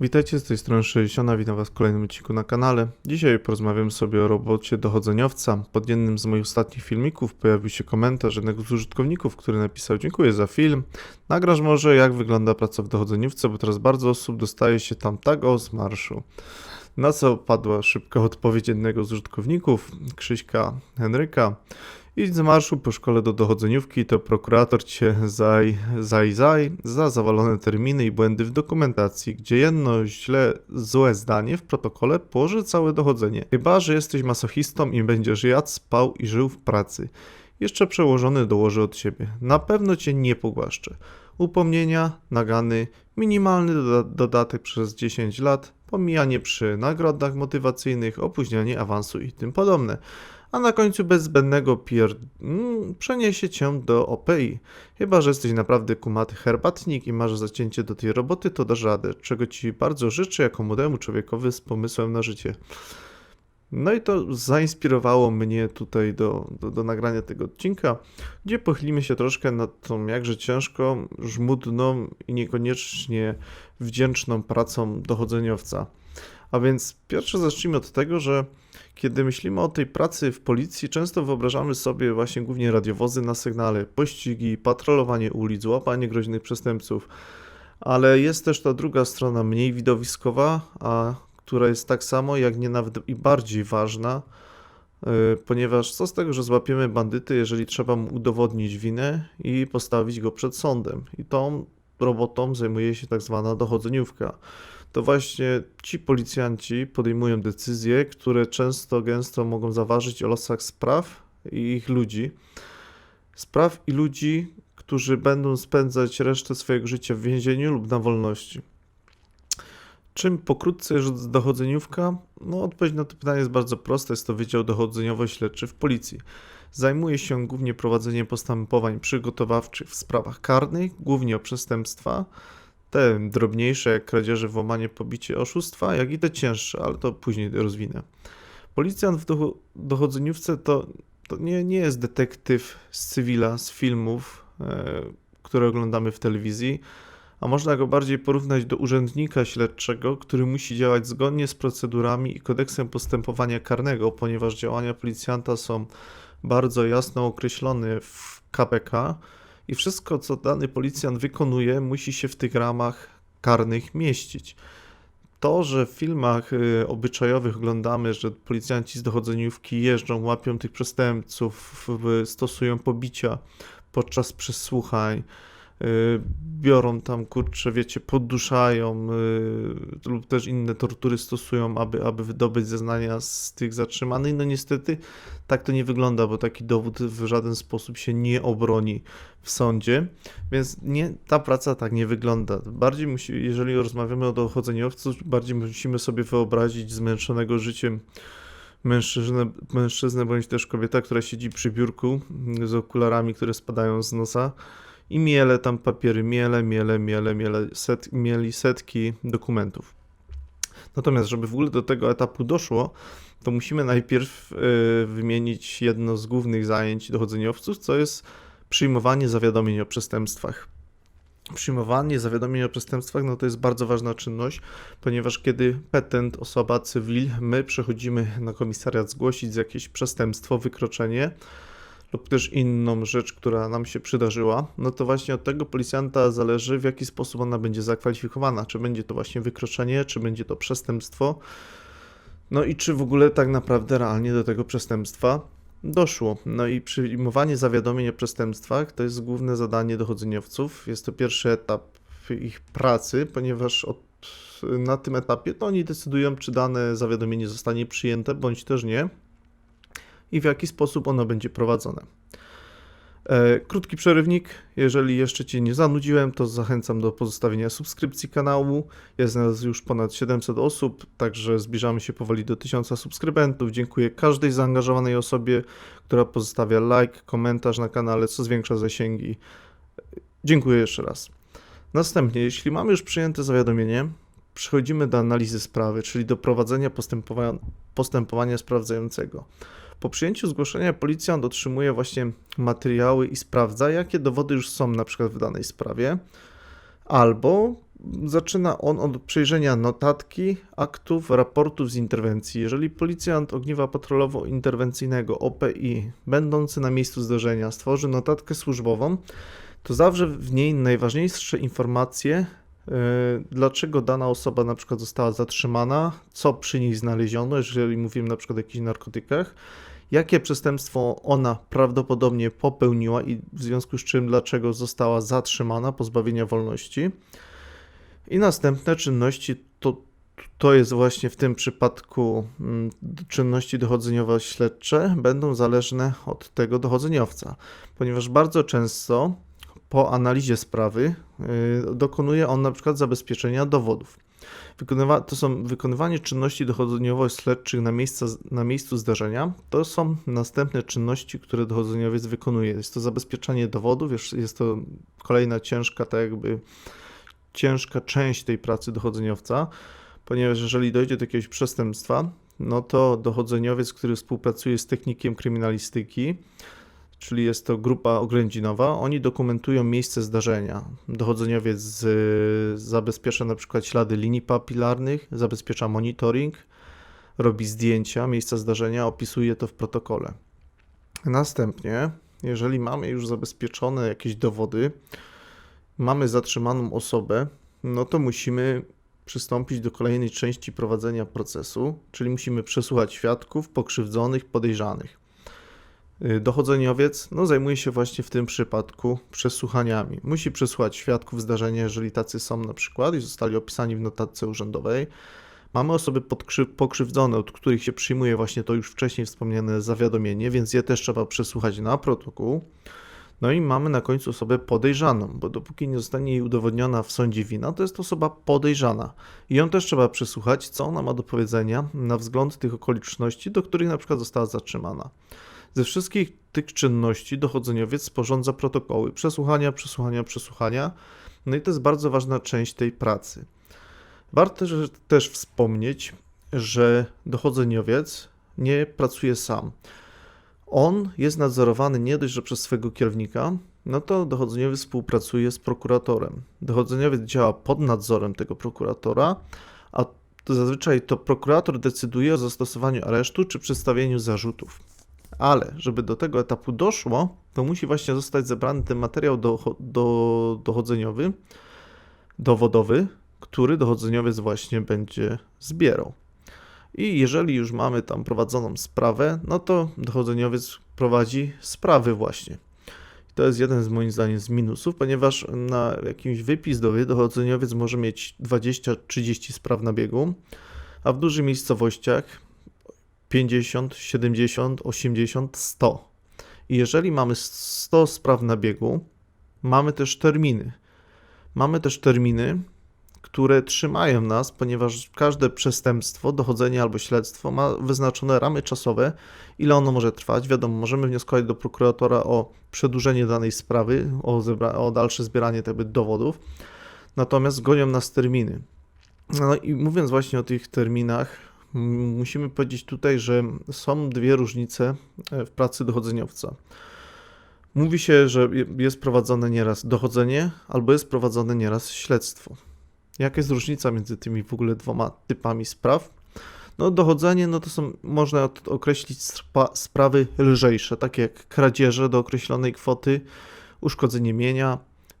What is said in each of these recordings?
Witajcie z tej strony 60, witam was w kolejnym odcinku na kanale. Dzisiaj porozmawiam sobie o robocie dochodzeniowca. Pod jednym z moich ostatnich filmików pojawił się komentarz jednego z użytkowników, który napisał Dziękuję za film. Nagrasz może jak wygląda praca w dochodzeniówce, bo teraz bardzo osób dostaje się tam tak o z marszu. Na co padła szybka odpowiedź jednego z użytkowników, Krzyśka Henryka. Idź z marszu po szkole do dochodzeniówki, to prokurator cię zaj, zaj, zaj za zawalone terminy i błędy w dokumentacji, gdzie jedno źle, złe zdanie w protokole położy całe dochodzenie. Chyba, że jesteś masochistą i będziesz jadł, spał i żył w pracy. Jeszcze przełożony dołoży od siebie. Na pewno cię nie pogłaszczę. Upomnienia, nagany, minimalny doda- dodatek przez 10 lat, pomijanie przy nagrodach motywacyjnych, opóźnianie awansu i tym podobne a na końcu bez zbędnego pier... Mm, przeniesie cię do OPI. Chyba, że jesteś naprawdę kumaty herbatnik i masz zacięcie do tej roboty, to dasz radę, czego ci bardzo życzę jako młodemu człowiekowi z pomysłem na życie. No i to zainspirowało mnie tutaj do, do, do nagrania tego odcinka, gdzie pochylimy się troszkę nad tą jakże ciężką, żmudną i niekoniecznie wdzięczną pracą dochodzeniowca. A więc pierwsze zacznijmy od tego, że kiedy myślimy o tej pracy w policji, często wyobrażamy sobie właśnie głównie radiowozy na sygnale, pościgi, patrolowanie ulic, łapanie groźnych przestępców. Ale jest też ta druga strona, mniej widowiskowa, a która jest tak samo, jak nie nawet i bardziej ważna, yy, ponieważ co z tego, że złapiemy bandyty, jeżeli trzeba mu udowodnić winę i postawić go przed sądem. I tą robotą zajmuje się tak zwana dochodzeniówka to właśnie ci policjanci podejmują decyzje, które często, gęsto mogą zaważyć o losach spraw i ich ludzi. Spraw i ludzi, którzy będą spędzać resztę swojego życia w więzieniu lub na wolności. Czym pokrótce jest dochodzeniówka? No, odpowiedź na to pytanie jest bardzo prosta. Jest to Wydział Dochodzeniowo-Śledczy w Policji. Zajmuje się głównie prowadzeniem postępowań przygotowawczych w sprawach karnych, głównie o przestępstwa, te drobniejsze, jak kradzieże, włamanie, pobicie, oszustwa, jak i te cięższe, ale to później rozwinę. Policjant w docho- dochodzeniówce to, to nie, nie jest detektyw z cywila, z filmów, e, które oglądamy w telewizji, a można go bardziej porównać do urzędnika śledczego, który musi działać zgodnie z procedurami i kodeksem postępowania karnego, ponieważ działania policjanta są bardzo jasno określone w KPK i wszystko, co dany policjant wykonuje, musi się w tych ramach karnych mieścić. To, że w filmach y, obyczajowych oglądamy, że policjanci z dochodzeniówki jeżdżą, łapią tych przestępców, stosują pobicia podczas przesłuchań, biorą tam, kurczę, wiecie, podduszają y, lub też inne tortury stosują, aby, aby wydobyć zeznania z tych zatrzymanych. No niestety tak to nie wygląda, bo taki dowód w żaden sposób się nie obroni w sądzie, więc nie, ta praca tak nie wygląda. Bardziej musi, jeżeli rozmawiamy o dochodzeniowcu, bardziej musimy sobie wyobrazić zmęczonego życiem mężczyznę, mężczyznę bądź też kobieta, która siedzi przy biurku z okularami, które spadają z nosa i miele tam papiery, miele, miele, miele, miele, set, mieli setki dokumentów. Natomiast, żeby w ogóle do tego etapu doszło, to musimy najpierw y, wymienić jedno z głównych zajęć dochodzeniowców, co jest przyjmowanie zawiadomień o przestępstwach. Przyjmowanie zawiadomień o przestępstwach no to jest bardzo ważna czynność, ponieważ kiedy petent, osoba, cywil, my przechodzimy na komisariat zgłosić jakieś przestępstwo, wykroczenie lub też inną rzecz, która nam się przydarzyła, no to właśnie od tego policjanta zależy, w jaki sposób ona będzie zakwalifikowana. Czy będzie to właśnie wykroczenie, czy będzie to przestępstwo, no i czy w ogóle tak naprawdę realnie do tego przestępstwa doszło. No i przyjmowanie zawiadomień o przestępstwach to jest główne zadanie dochodzeniowców. Jest to pierwszy etap ich pracy, ponieważ od, na tym etapie to oni decydują, czy dane zawiadomienie zostanie przyjęte, bądź też nie i w jaki sposób ono będzie prowadzone. E, Krótki przerywnik. Jeżeli jeszcze Cię nie zanudziłem, to zachęcam do pozostawienia subskrypcji kanału. Jest nas już ponad 700 osób, także zbliżamy się powoli do 1000 subskrybentów. Dziękuję każdej zaangażowanej osobie, która pozostawia like, komentarz na kanale, co zwiększa zasięgi. Dziękuję jeszcze raz. Następnie, jeśli mamy już przyjęte zawiadomienie, przechodzimy do analizy sprawy, czyli do prowadzenia postępowania, postępowania sprawdzającego. Po przyjęciu zgłoszenia policjant otrzymuje właśnie materiały i sprawdza, jakie dowody już są na przykład w danej sprawie, albo Zaczyna on od przejrzenia notatki, aktów, raportów z interwencji. Jeżeli policjant ogniwa patrolowo-interwencyjnego OPI, będący na miejscu zdarzenia, stworzy notatkę służbową, to zawrze w niej najważniejsze informacje, dlaczego dana osoba na przykład została zatrzymana, co przy niej znaleziono, jeżeli mówimy na przykład o jakichś narkotykach, jakie przestępstwo ona prawdopodobnie popełniła i w związku z czym dlaczego została zatrzymana, pozbawienia wolności. I następne czynności to, to jest właśnie w tym przypadku mm, czynności dochodzeniowo-śledcze będą zależne od tego dochodzeniowca, ponieważ bardzo często po analizie sprawy yy, dokonuje on na przykład zabezpieczenia dowodów. Wykonywa, to są wykonywanie czynności dochodzeniowo-śledczych na, miejsca, na miejscu zdarzenia. To są następne czynności, które dochodzeniowiec wykonuje. Jest to zabezpieczanie dowodów, jest, jest to kolejna ciężka, tak jakby ciężka część tej pracy dochodzeniowca, ponieważ jeżeli dojdzie do jakiegoś przestępstwa, no to dochodzeniowiec, który współpracuje z technikiem kryminalistyki, czyli jest to grupa oględzinowa, oni dokumentują miejsce zdarzenia. Dochodzeniowiec z, zabezpiecza na przykład ślady linii papilarnych, zabezpiecza monitoring, robi zdjęcia miejsca zdarzenia, opisuje to w protokole. Następnie, jeżeli mamy już zabezpieczone jakieś dowody, mamy zatrzymaną osobę, no to musimy przystąpić do kolejnej części prowadzenia procesu, czyli musimy przesłuchać świadków, pokrzywdzonych, podejrzanych. Y, dochodzeniowiec no, zajmuje się właśnie w tym przypadku przesłuchaniami. Musi przesłuchać świadków zdarzenia, jeżeli tacy są na przykład i zostali opisani w notatce urzędowej. Mamy osoby pokrzywdzone, od których się przyjmuje właśnie to już wcześniej wspomniane zawiadomienie, więc je też trzeba przesłuchać na protokół. No i mamy na końcu osobę podejrzaną, bo dopóki nie zostanie jej udowodniona w sądzie wina, to jest osoba podejrzana. I ją też trzeba przesłuchać, co ona ma do powiedzenia na wzgląd tych okoliczności, do których na przykład została zatrzymana. Ze wszystkich tych czynności dochodzeniowiec sporządza protokoły przesłuchania, przesłuchania, przesłuchania. No i to jest bardzo ważna część tej pracy. Warto też wspomnieć, że dochodzeniowiec nie pracuje sam. On jest nadzorowany nie dość, że przez swego kierownika, no to dochodzeniowiec współpracuje z prokuratorem. Dochodzeniowiec działa pod nadzorem tego prokuratora, a zazwyczaj to prokurator decyduje o zastosowaniu aresztu czy przedstawieniu zarzutów. Ale żeby do tego etapu doszło, to musi właśnie zostać zebrany ten materiał do, do, dochodzeniowy, dowodowy, który dochodzeniowiec właśnie będzie zbierał. I jeżeli już mamy tam prowadzoną sprawę, no to dochodzeniowiec prowadzi sprawy właśnie. I to jest jeden z moim zdaniem z minusów, ponieważ na jakimś wypizdowie dochodzeniowiec może mieć 20-30 spraw na biegu, a w dużych miejscowościach 50, 70, 80, 100. I jeżeli mamy 100 spraw na biegu, mamy też terminy. Mamy też terminy, które trzymają nas, ponieważ każde przestępstwo, dochodzenie albo śledztwo ma wyznaczone ramy czasowe, ile ono może trwać. Wiadomo, możemy wnioskować do prokuratora o przedłużenie danej sprawy, o, o dalsze zbieranie tego dowodów, natomiast gonią nas terminy. No i mówiąc właśnie o tych terminach, musimy powiedzieć tutaj, że są dwie różnice e, w pracy dochodzeniowca. Mówi się, że jest prowadzone nieraz dochodzenie, albo jest prowadzone nieraz śledztwo. Jaka jest różnica między tymi w ogóle dwoma typami spraw? No dochodzenie, no to są, można określić sprawy lżejsze, takie jak kradzieże do określonej kwoty, uszkodzenie mienia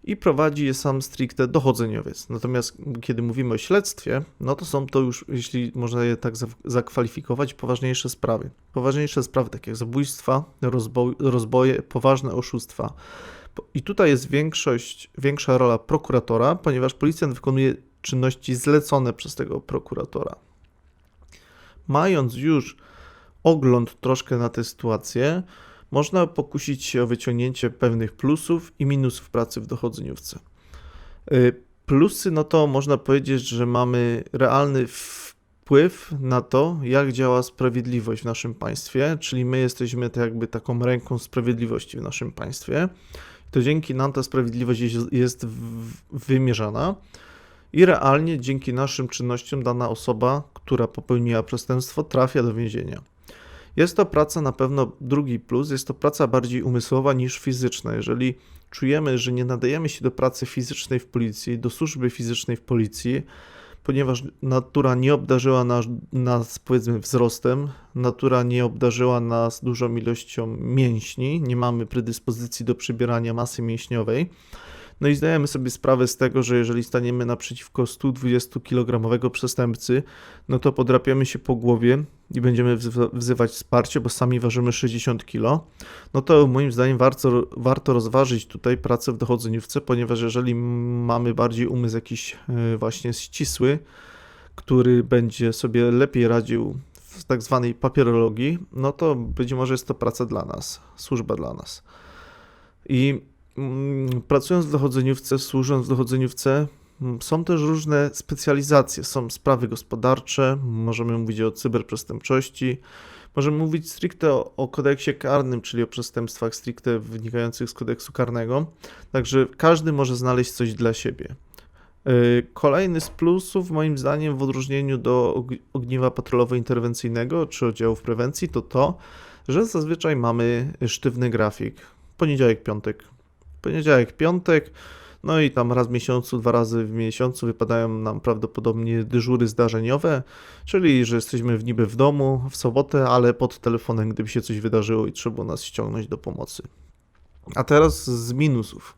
i prowadzi je sam stricte dochodzeniowiec. Natomiast kiedy mówimy o śledztwie, no to są to już, jeśli można je tak zakwalifikować, poważniejsze sprawy. Poważniejsze sprawy takie jak zabójstwa, rozboj, rozboje, poważne oszustwa. I tutaj jest większość, większa rola prokuratora, ponieważ policjant wykonuje czynności zlecone przez tego prokuratora. Mając już ogląd troszkę na tę sytuację, można pokusić się o wyciągnięcie pewnych plusów i minusów pracy w dochodzeniówce. Y, plusy, no to można powiedzieć, że mamy realny wpływ na to, jak działa sprawiedliwość w naszym państwie, czyli my jesteśmy tak jakby taką ręką sprawiedliwości w naszym państwie. To dzięki nam ta sprawiedliwość jest wymierzana i realnie dzięki naszym czynnościom dana osoba, która popełniła przestępstwo, trafia do więzienia. Jest to praca na pewno drugi plus, jest to praca bardziej umysłowa niż fizyczna. Jeżeli czujemy, że nie nadajemy się do pracy fizycznej w policji, do służby fizycznej w policji, ponieważ natura nie obdarzyła nas, nas, powiedzmy, wzrostem, natura nie obdarzyła nas dużą ilością mięśni, nie mamy predyspozycji do przybierania masy mięśniowej. No i zdajemy sobie sprawę z tego, że jeżeli staniemy naprzeciwko 120-kilogramowego przestępcy, no to podrapiamy się po głowie i będziemy wzywa- wzywać wsparcie, bo sami ważymy 60 kg. No to moim zdaniem warto, warto rozważyć tutaj pracę w dochodzeniówce, ponieważ jeżeli mamy bardziej umysł jakiś e, właśnie ścisły, który będzie sobie lepiej radził w tak zwanej papierologii, no to być może jest to praca dla nas, służba dla nas. I pracując w dochodzeniówce, służąc w dochodzeniówce, mm, są też różne specjalizacje. Są sprawy gospodarcze, możemy mówić o cyberprzestępczości, możemy mówić stricte o, o kodeksie karnym, czyli o przestępstwach stricte wynikających z kodeksu karnego. Także każdy może znaleźć coś dla siebie. Yy, Kolejny z plusów, moim zdaniem, w odróżnieniu do og- ogniwa patrolowo-interwencyjnego czy oddziałów prewencji, to to, że zazwyczaj mamy sztywny grafik. Poniedziałek, piątek. Poniedziałek, piątek, no i tam raz w miesiącu, dwa razy w miesiącu wypadają nam prawdopodobnie dyżury zdarzeniowe, czyli że jesteśmy w niby w domu w sobotę, ale pod telefonem, gdyby się coś wydarzyło i trzeba nas ściągnąć do pomocy. A teraz z minusów.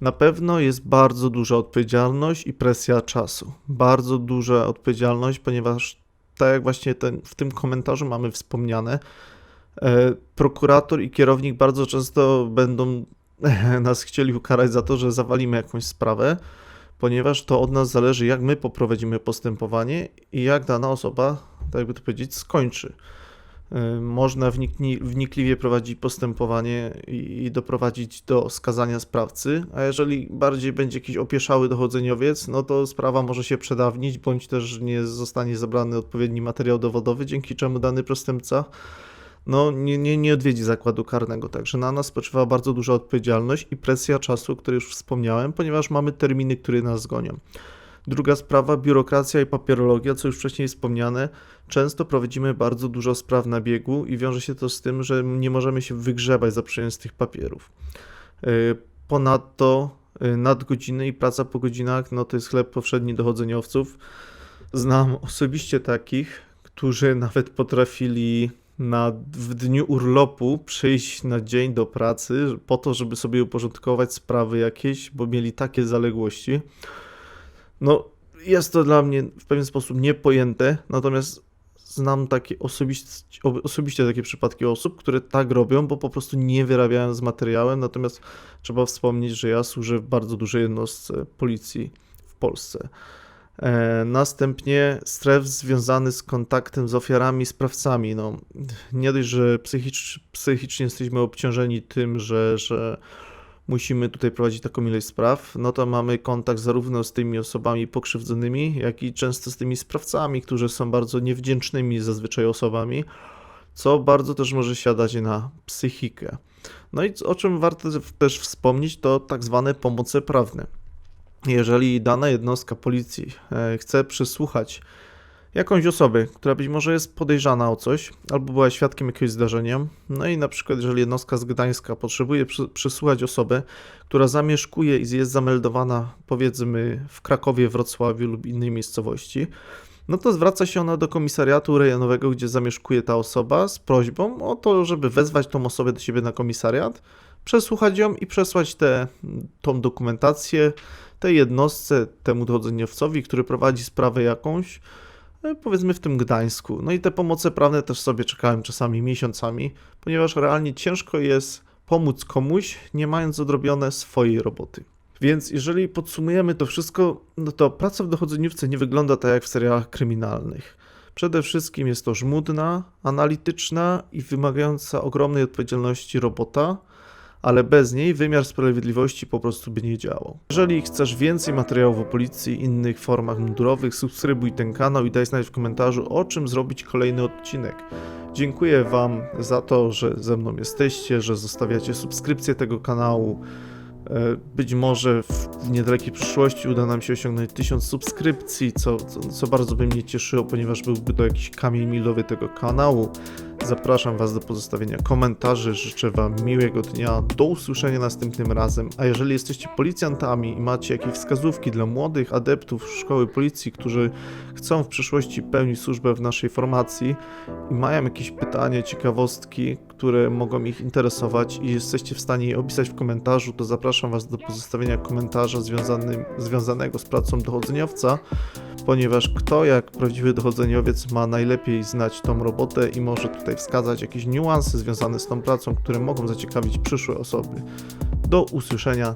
Na pewno jest bardzo duża odpowiedzialność i presja czasu. Bardzo duża odpowiedzialność, ponieważ tak jak właśnie ten, w tym komentarzu mamy wspomniane, e, prokurator i kierownik bardzo często będą nas chcieli ukarać za to, że zawalimy jakąś sprawę, ponieważ to od nas zależy, jak my poprowadzimy postępowanie i jak dana osoba, tak jakby to powiedzieć, skończy. Y, Można wnikliwie prowadzić postępowanie i, doprowadzić do skazania sprawcy, a jeżeli bardziej będzie jakiś opieszały dochodzeniowiec, no to sprawa może się przedawnić, bądź też nie zostanie zebrany odpowiedni materiał dowodowy, dzięki czemu dany przestępca no, nie, nie, nie odwiedzi zakładu karnego. Także na nas spoczywa bardzo duża odpowiedzialność i presja czasu, o której już wspomniałem, ponieważ mamy terminy, które nas gonią. Druga sprawa, biurokracja i papierologia, co już wcześniej wspomniane. Często prowadzimy bardzo dużo spraw na biegu i wiąże się to z tym, że nie możemy się wygrzebać za przyjęcie tych papierów. Yy, Ponadto yy, nadgodziny i praca po godzinach, no to jest chleb powszedni dochodzeniowców. Znam osobiście takich, którzy nawet potrafili na, w dniu urlopu przyjść na dzień do pracy po to, żeby sobie uporządkować sprawy jakieś, bo mieli takie zaległości. No, jest to dla mnie w pewien sposób niepojęte, natomiast znam takie osobiście, osobiście takie przypadki osób, które tak robią, bo po prostu nie wyrabiają z materiałem, natomiast trzeba wspomnieć, że ja służę w bardzo dużej jednostce policji w Polsce. E, Następnie stres związany z kontaktem z ofiarami, sprawcami. No, nie dość, że psychicz, psychicznie jesteśmy obciążeni tym, że, że musimy tutaj prowadzić taką ilość spraw, no to mamy kontakt zarówno z tymi osobami pokrzywdzonymi, jak i często z tymi sprawcami, którzy są bardzo niewdzięcznymi zazwyczaj osobami, co bardzo też może siadać na psychikę. No i o czym warto też wspomnieć, to tak zwane pomoce prawne. Jeżeli dana jednostka policji e, chce przesłuchać jakąś osobę, która być może jest podejrzana o coś, albo była świadkiem jakiegoś zdarzenia, no i na przykład jeżeli jednostka z Gdańska potrzebuje przesłuchać osobę, która zamieszkuje i jest zameldowana powiedzmy w Krakowie, Wrocławiu lub innej miejscowości, no to zwraca się ona do komisariatu rejonowego, gdzie zamieszkuje ta osoba z prośbą o to, żeby wezwać tą osobę do siebie na komisariat, przesłuchać ją i przesłać tę dokumentację tej jednostce, temu dochodzeniowcowi, który prowadzi sprawę jakąś, e, powiedzmy w tym Gdańsku. No i te pomoce prawne też sobie czekałem czasami miesiącami, ponieważ realnie ciężko jest pomóc komuś, nie mając odrobione swojej roboty. Więc jeżeli podsumujemy to wszystko, no to praca w dochodzeniówce nie wygląda tak jak w serialach kryminalnych. Przede wszystkim jest to żmudna, analityczna i wymagająca ogromnej odpowiedzialności robota, ale bez niej wymiar sprawiedliwości po prostu by nie działał. Jeżeli chcesz więcej materiałów o policji i innych formach mundurowych, subskrybuj ten kanał i daj znać w komentarzu, o czym zrobić kolejny odcinek. Dziękuję Wam za to, że ze mną jesteście, że zostawiacie subskrypcję tego kanału. E, Być może w niedalekiej przyszłości uda nam się osiągnąć 1000 subskrypcji, co, co, co bardzo by mnie cieszyło, ponieważ byłby to jakiś kamień milowy tego kanału. Zapraszam Was do pozostawienia komentarzy. Życzę Wam miłego dnia. Do usłyszenia następnym razem. A jeżeli jesteście policjantami i macie jakieś wskazówki dla młodych adeptów szkoły policji, którzy chcą w przyszłości pełnić służbę w naszej formacji i mają jakieś pytanie, ciekawostki, które mogą ich interesować i jesteście w stanie je opisać w komentarzu, to zapraszam Was do pozostawienia komentarza związanym, związanego z pracą dochodzeniowca, ponieważ kto jak prawdziwy dochodzeniowiec ma najlepiej znać tą robotę i może tutaj wskazać jakieś niuanse związane z tą pracą, które mogą zaciekawić przyszłe osoby. Do usłyszenia,